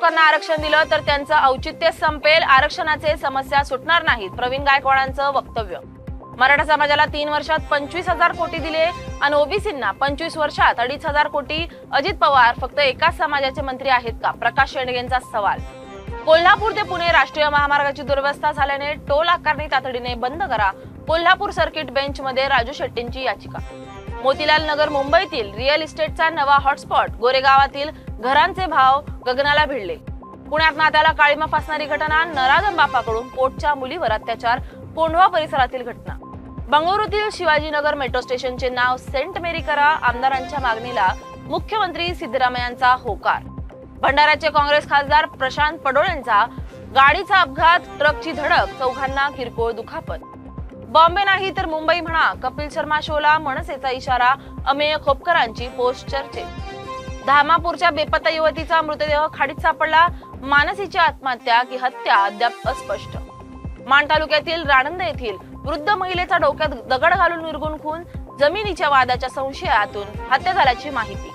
लोकांना आरक्षण दिलं तर त्यांचं औचित्य संपेल आरक्षणाचे समस्या सुटणार नाहीत. प्रवीण गायकवाडांचं वक्तव्य. मराठा समाजाला तीन वर्षात पंचवीस हजार कोटी दिले आणि ओबीसींना पंचवीस वर्षात अडीच हजार कोटी अजित पवार फक्त एकाच समाजाचे मंत्री आहेत का? प्रकाश शेंडगेंचा सवाल. कोल्हापूर ते पुणे राष्ट्रीय महामार्गाची दुर्वस्था झाल्याने टोल आकारणी तातडीने बंद करा. कोल्हापूर सर्किट बेंच मध्ये राजू शेट्टींची याचिका. मोतीलाल नगर मुंबईतील रिअल इस्टेटचा नवा हॉटस्पॉट गोरेगावातील घरांचे भाव गगनाला भिडले. पुण्यात नात्याला काळीमा फासणारी घटना नराधम बापाकडून पोटच्या मुलीवर अत्याचार कोंढवा परिसरातील घटना. बंगळुरूतील शिवाजीनगर मेट्रो स्टेशनचे नाव सेंट मेरी करा आमदारांच्या मागणीला मुख्यमंत्री सिद्धरामयांचा होकार. भंडाऱ्याचे काँग्रेस खासदार प्रशांत पडोळेंचा गाडीचा अपघात ट्रकची धडक चौघांना किरकोळ दुखापत. बॉम्बे नाही तर मुंबई म्हणा कपिल शर्मा शोला मनसेचा इशारा अमेय खोपकरांची पोस्ट चर्चेत. धामापूरच्या बेपत्ता युवतीचा मृतदेह खाडीत सापडला. मानसीची आत्महत्या की हत्या अद्याप अस्पष्ट. माण तालुक्यातील राणंद येथील वृद्ध महिलेचा डोक्यात दगड घालून निर्गुण खून. जमिनीच्या वादाच्या संशयातून हत्या झाल्याची माहिती.